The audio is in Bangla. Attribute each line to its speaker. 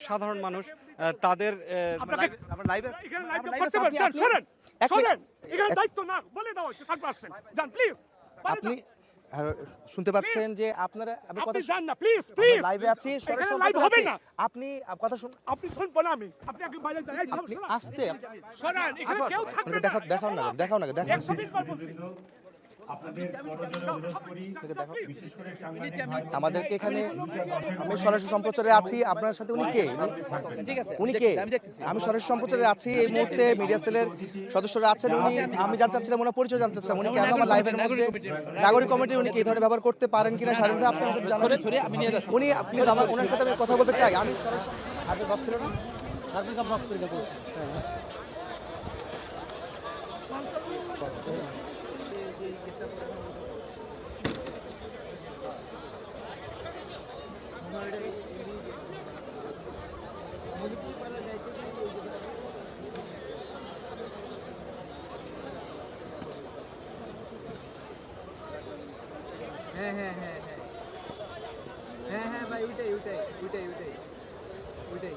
Speaker 1: সাধারণ মানুষ তাদের
Speaker 2: আপনি- হ্যাঁ, শুনতে পাচ্ছেন যে আপনারা আমি কথা
Speaker 3: আপনি না প্লিজ প্লিজ
Speaker 2: লাইভে আছি সরাসরি
Speaker 3: লাইভ হবে না।
Speaker 2: আপনি কথা শুন
Speaker 3: আপনি শুনব আমি। আপনি আগে বাইরে যান
Speaker 2: আপনি
Speaker 3: শোনেন,
Speaker 2: আস্তে
Speaker 3: এখানে কেউ থাকবে না।
Speaker 2: দেখাও না দেখাও না দেখাও আমাদেরকে এখানে আমি সরাসরি সম্প্রচারে আছি। আপনার সাথে উনি কে? উনি কে? আমি সরাসরি সম্প্রচারে আছি। এই মুহূর্তে মিডিয়া সেলের সদস্যরা আছেন উনি। আমি জানতে চাচ্ছিলাম ওনার পরিচয় জানতে চাচ্ছিলাম। উনি কেন আমার লাইভের মধ্যে নাগরিক কমিটি। উনি কি? ধরনের ব্যবহার করতে পারেন কিনা? স্বাধীনভাবে আপনি জানাবেন। উনি প্লিজ আমার ওনার সাথে আমি কথা বলতে চাই। আমি সরাসরি আপনি ভাবছিলেন না? সার্ভিস অফ করে দেবো
Speaker 4: হ্যাঁ হ্যাঁ হ্যাঁ হ্যাঁ হ্যাঁ হ্যাঁ ভাই ওইটাই ওইটাই ওইটাই ওইটাই ওইটাই